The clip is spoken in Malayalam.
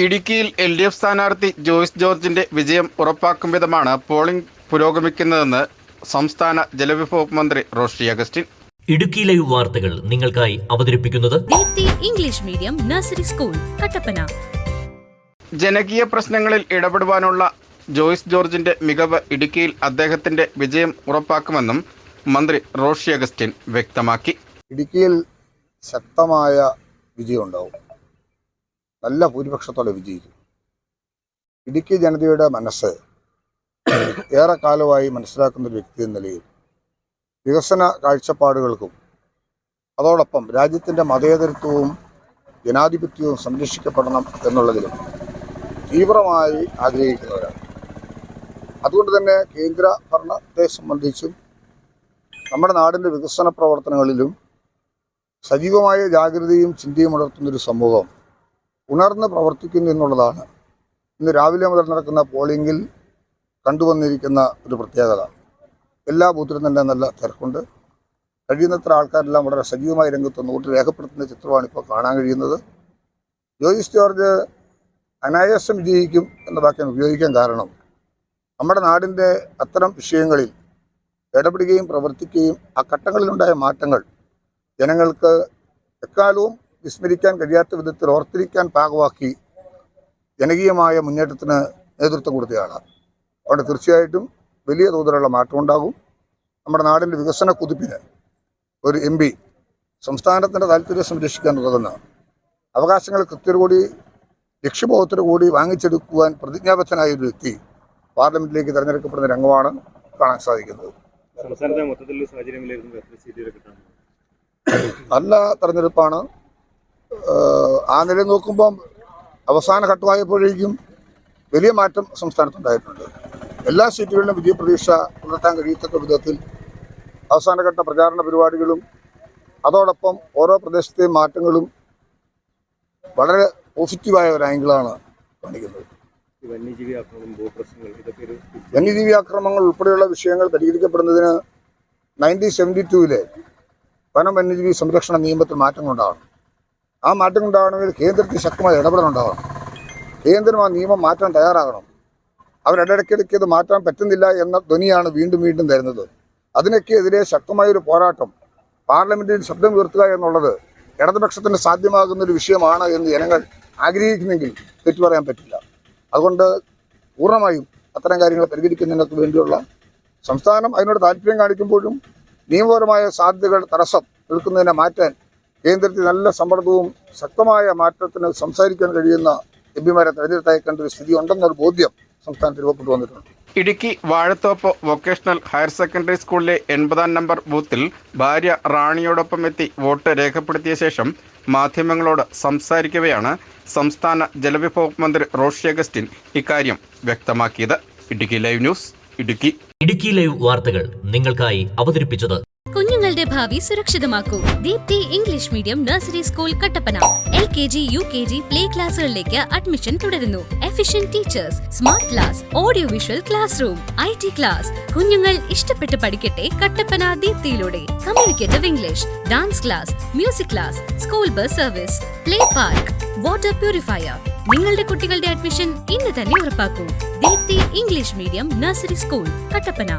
ഇടുക്കിയിൽ എൽ ഡി എഫ് സ്ഥാനാർത്ഥി ജോയ്സ് ജോർജിന്റെ വിജയം ഉറപ്പാക്കും വിധമാണ് പോളിംഗ് പുരോഗമിക്കുന്നതെന്ന് സംസ്ഥാന ജലവിഭവ മന്ത്രി റോഷി അഗസ്റ്റിൻ. ഇടുക്കി ലൈവ് വാർത്തകൾ നിങ്ങൾക്കായി അവതരിപ്പിക്കുന്നത് English medium nursery school Kattappana. ജനകീയ പ്രശ്നങ്ങളിൽ ഇടപെടുവാനുള്ള ജോയ്സ് ജോർജിന്റെ മികവ് ഇടുക്കിയിൽ അദ്ദേഹത്തിന്റെ വിജയം ഉറപ്പാക്കുമെന്നും മന്ത്രി റോഷി അഗസ്റ്റിൻ വ്യക്തമാക്കി. ഇടുക്കിയിൽ ശക്തമായ വിജയം ഉണ്ടാവും നല്ല ഭൂരിപക്ഷത്തോടെ വിജയിക്കും. ഇടുക്കി ജനതയുടെ മനസ്സ് ഏറെ കാലമായി മനസ്സിലാക്കുന്ന ഒരു വ്യക്തി എന്ന നിലയിൽ വികസന കാഴ്ചപ്പാടുകൾക്കും അതോടൊപ്പം രാജ്യത്തിന്റെ മതേതരത്വവും ജനാധിപത്യവും സംരക്ഷിക്കപ്പെടണം എന്നുള്ളതിലും തീവ്രമായി ആഗ്രഹിക്കുന്നവരാണ്. അതുകൊണ്ട് തന്നെ കേന്ദ്ര ഭരണത്തെ സംബന്ധിച്ചും നമ്മുടെ നാടിന്റെ വികസന പ്രവർത്തനങ്ങളിലും സജീവമായ ജാഗ്രതയും ചിന്തയും ഉണർത്തുന്നൊരു സമൂഹം ഉണർന്ന് പ്രവർത്തിക്കുന്നു എന്നുള്ളതാണ്. ഇന്ന് രാവിലെ മുതൽ നടക്കുന്ന പോളിംഗിൽ കണ്ടുവന്നിരിക്കുന്ന ഒരു പ്രത്യേകത. എല്ലാ ബൂത്തിലും തന്നെ നല്ല തിരക്കുണ്ട്. കഴിയുന്നത്ര ആൾക്കാരെല്ലാം വളരെ സജീവമായി രംഗത്ത് വോട്ട് രേഖപ്പെടുത്തുന്ന ചിത്രമാണ് ഇപ്പോൾ കാണാൻ കഴിയുന്നത്. ജോയിസ് ജോർജ് അനായാസം വിജയിക്കും എന്ന വാക്യം ഉപയോഗിക്കാൻ കാരണം നമ്മുടെ നാടിന്റെ അത്തരം വിഷയങ്ങളിൽ ഇടപെടുകയും പ്രവർത്തിക്കുകയും ആ ഘട്ടങ്ങളിലുണ്ടായ മാറ്റങ്ങൾ ജനങ്ങൾക്ക് എക്കാലവും വിസ്മരിക്കാൻ കഴിയാത്ത വിധത്തിൽ ഓർത്തിരിക്കാൻ പാകമാക്കി ജനകീയമായ മുന്നേറ്റത്തിന് നേതൃത്വം കൊടുത്തയാളാണ്. അതുകൊണ്ട് തീർച്ചയായിട്ടും വലിയ തോതിലുള്ള മാറ്റം ഉണ്ടാകും നമ്മുടെ നാടിന്റെ വികസന കുതിപ്പിന് ഒരു എം പി സംസ്ഥാനത്തിന്റെ താല്പര്യം സംരക്ഷിക്കാൻ ഉതകുന്ന അവകാശങ്ങൾ കൃത്യതയോടി ലക്ഷ്യബോധത്തോടു കൂടി വാങ്ങിച്ചെടുക്കുവാൻ പ്രതിജ്ഞാബദ്ധനായ ഒരു വ്യക്തി പാർലമെന്റിലേക്ക് തെരഞ്ഞെടുക്കപ്പെടുന്ന രംഗമാണ് കാണാൻ സാധിക്കുന്നത്. സംസ്ഥാനത്തെ മൊത്തത്തിലുള്ള നല്ല തെരഞ്ഞെടുപ്പാണ്. ആ നില നോക്കുമ്പം അവസാന ഘട്ടമായപ്പോഴേക്കും വലിയ മാറ്റം സംസ്ഥാനത്തുണ്ടായിട്ടുണ്ട്. എല്ലാ സീറ്റുകളിലും വിജയപ്രതീക്ഷ പുലർത്താൻ കഴിയത്തക്ക വിധത്തിൽ അവസാനഘട്ട പ്രചാരണ പരിപാടികളും അതോടൊപ്പം ഓരോ പ്രദേശത്തെയും മാറ്റങ്ങളും വളരെ പോസിറ്റീവായ ഒരു ആംഗിളാണ് കാണിക്കുന്നത്. വന്യജീവി ആക്രമണങ്ങൾ ഉൾപ്പെടെയുള്ള വിഷയങ്ങൾ പരിഹരിക്കപ്പെടുന്നതിന് നയന്റീൻ സെവന്റി ടൂവിലെ വനം വന്യജീവി സംരക്ഷണ നിയമത്തിൽ മാറ്റങ്ങളുണ്ടാവണം ആ മാറ്റം ഉണ്ടാകണമെങ്കിൽ കേന്ദ്രത്തിൽ ശക്തമായ ഇടപെടലുണ്ടാകണം കേന്ദ്രം ആ നിയമം മാറ്റാൻ തയ്യാറാകണം. അവരിടയ്ക്കിടയ്ക്ക് ഇത് മാറ്റാൻ പറ്റുന്നില്ല എന്ന ധ്വനിയാണ് വീണ്ടും വീണ്ടും തരുന്നത് അതിനൊക്കെ എതിരെ ശക്തമായൊരു പോരാട്ടം. പാർലമെന്റിൽ ശബ്ദം ഉയർത്തുക എന്നുള്ളത് ഇടതുപക്ഷത്തിന് സാധ്യമാകുന്ന ഒരു വിഷയമാണ് എന്ന് ജനങ്ങൾ ആഗ്രഹിക്കുന്നെങ്കിൽ തെറ്റു പറയാൻ പറ്റില്ല. അതുകൊണ്ട് പൂർണമായും അത്തരം കാര്യങ്ങൾ പരിഹരിക്കുന്നതിനൊക്കെ വേണ്ടിയുള്ള സംസ്ഥാനം അതിനോട് താല്പര്യം കാണിക്കുമ്പോഴും നിയമപരമായ സാധ്യതകൾ തടസ്സം നിൽക്കുന്നതിനെ മാറ്റാൻ കേന്ദ്രത്തിൽ നല്ല സമ്മർദ്ദവും ശക്തമായ മാറ്റത്തിന് സംസാരിക്കാൻ കഴിയുന്ന എം പിമാരെ തെരഞ്ഞെടുത്തയക്കേണ്ട ഒരു സ്ഥിതി ഉണ്ടെന്നൊരു ബോധ്യം സംസ്ഥാനത്ത് രൂപപ്പെട്ടു വന്നിട്ടുണ്ട്. Idukki Vazhathoppu vocational higher secondary സ്കൂളിലെ എൺപതാം നമ്പർ ബൂത്തിൽ ഭാര്യ റാണിയോടൊപ്പം എത്തി വോട്ട് രേഖപ്പെടുത്തിയ ശേഷം മാധ്യമങ്ങളോട് സംസാരിക്കവെയാണ് സംസ്ഥാന ജലവിഭവ മന്ത്രി റോഷി അഗസ്റ്റിൻ ഇക്കാര്യം വ്യക്തമാക്കിയത്. Idukki live news Idukki. Idukki live വാർത്തകൾ നിങ്ങൾക്കായി അവതരിപ്പിച്ചത് കുഞ്ഞുങ്ങളുടെ ഭാവി സുരക്ഷിതമാക്കൂ. Deepthi English medium nursery school Kattappana. L K G U K G play ക്ലാസുകളിലേക്ക് admission തുടരുന്നു. Efficient teachers smart class audio visual class room I T class. കുഞ്ഞുങ്ങൾ ഇഷ്ടപ്പെട്ട് പഠിക്കട്ടെ Kattappana ദീപ്തിയിലൂടെ. Communicative English dance class music class school bus service play park water purifier. നിങ്ങളുടെ കുട്ടികളുടെ അഡ്മിഷൻ ഇന്ന് തന്നെ ഉറപ്പാക്കൂ. Deepthi English medium nursery school Kattappana.